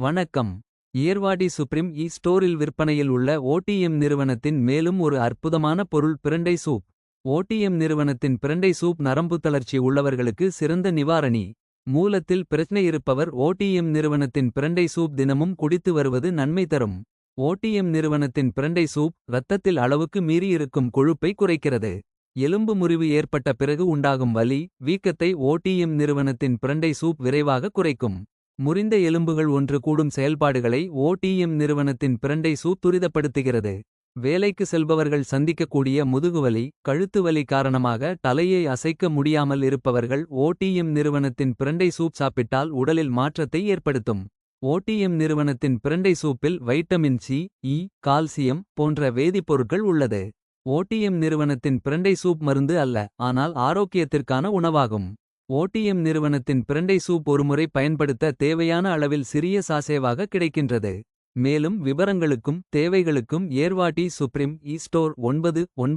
வணக்கம். ஏர்வாடி சுப்ரீம் இ ஸ்டோரில் விற்பனையில் உள்ள ஓடிஎம் நிறுவனத்தின் மேலும் ஒரு அற்புதமான பொருள் பிரண்டை சூப். ஓடிஎம் நிறுவனத்தின் பிரண்டை சூப் நரம்பு தளர்ச்சி உள்ளவர்களுக்கு சிறந்த நிவாரணி. மூலத்தில் பிரச்சனை இருப்பவர் ஓடிஎம் நிறுவனத்தின் பிரண்டை சூப் தினமும் குடித்து வருவது நன்மை தரும். ஓடிஎம் நிறுவனத்தின் பிரண்டை சூப் இரத்தத்தில் அளவுக்கு மீறியிருக்கும் கொழுப்பை குறைக்கிறது. எலும்பு முறிவு ஏற்பட்ட பிறகு உண்டாகும் வலி வீக்கத்தை ஓடிஎம் நிறுவனத்தின் பிரண்டை சூப் விரைவாக குறைக்கும். முறிந்த எலும்புகள் ஒன்று கூடும் செயல்பாடுகளை ஓடிஎம் நிறுவனத்தின் பிரண்டை சூப் துரிதப்படுத்துகிறது. வேலைக்கு செல்பவர்கள் சந்திக்கக்கூடிய முதுகுவலி கழுத்து வலி காரணமாக தலையை அசைக்க முடியாமல் இருப்பவர்கள் ஓடிஎம் நிறுவனத்தின் பிரண்டை சூப் சாப்பிட்டால் உடலில் மாற்றத்தை ஏற்படுத்தும். ஓடிஎம் நிறுவனத்தின் பிரண்டை சூப்பில் வைட்டமின் சி இ கால்சியம் போன்ற வேதிப்பொருட்கள் உள்ளது. ஓடிஎம் நிறுவனத்தின் பிரண்டை சூப் மருந்து அல்ல ஆனால் ஆரோக்கியத்திற்கான உணவாகும். ஓடிஎம் நிறுவனத்தின் பிரண்டை சூப் ஒருமுறை பயன்படுத்த தேவையான அளவில் சிறிய சாசேவாக கிடைக்கின்றது. மேலும் விவரங்களுக்கும் தேவைகளுக்கும் ஏர்வாடி சுப்ரீம் இ ஸ்டோர் ஒன்பது ஒன்பது